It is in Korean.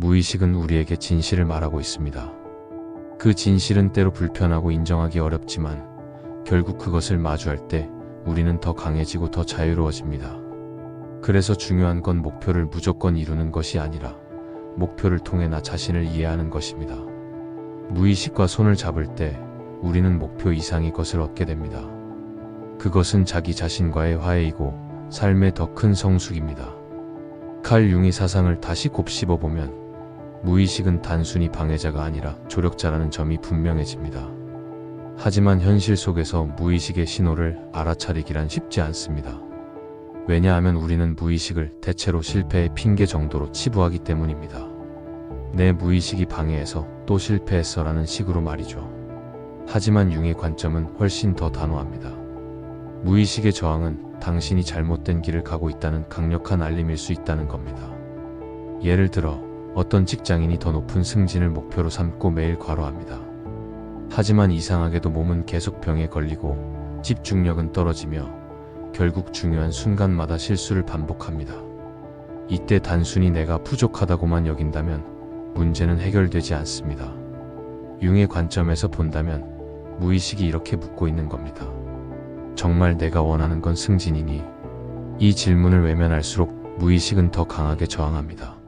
무의식은 우리에게 진실을 말하고 있습니다. 그 진실은 때로 불편하고 인정하기 어렵지만 결국 그것을 마주할 때 우리는 더 강해지고 더 자유로워집니다. 그래서 중요한 건 목표를 무조건 이루는 것이 아니라 목표를 통해 나 자신을 이해하는 것입니다. 무의식과 손을 잡을 때 우리는 목표 이상의 것을 얻게 됩니다. 그것은 자기 자신과의 화해이고 삶의 더 큰 성숙입니다. 칼 융이 사상을 다시 곱씹어 보면 무의식은 단순히 방해자가 아니라 조력자라는 점이 분명해집니다. 하지만 현실 속에서 무의식의 신호를 알아차리기란 쉽지 않습니다. 왜냐하면 우리는 무의식을 대체로 실패의 핑계 정도로 치부하기 때문입니다. 내 무의식이 방해해서 또 실패했어라는 식으로 말이죠. 하지만 융의 관점은 훨씬 더 단호합니다. 무의식의 저항은 당신이 잘못된 길을 가고 있다는 강력한 알림일 수 있다는 겁니다. 예를 들어 어떤 직장인이 더 높은 승진을 목표로 삼고 매일 과로합니다. 하지만 이상하게도 몸은 계속 병에 걸리고 집중력은 떨어지며 결국 중요한 순간마다 실수를 반복합니다. 이때 단순히 내가 부족하다고만 여긴다면 문제는 해결되지 않습니다. 융의 관점에서 본다면 무의식이 이렇게 묻고 있는 겁니다. 정말 내가 원하는 건 승진이니? 이 질문을 외면할수록 무의식은 더 강하게 저항합니다.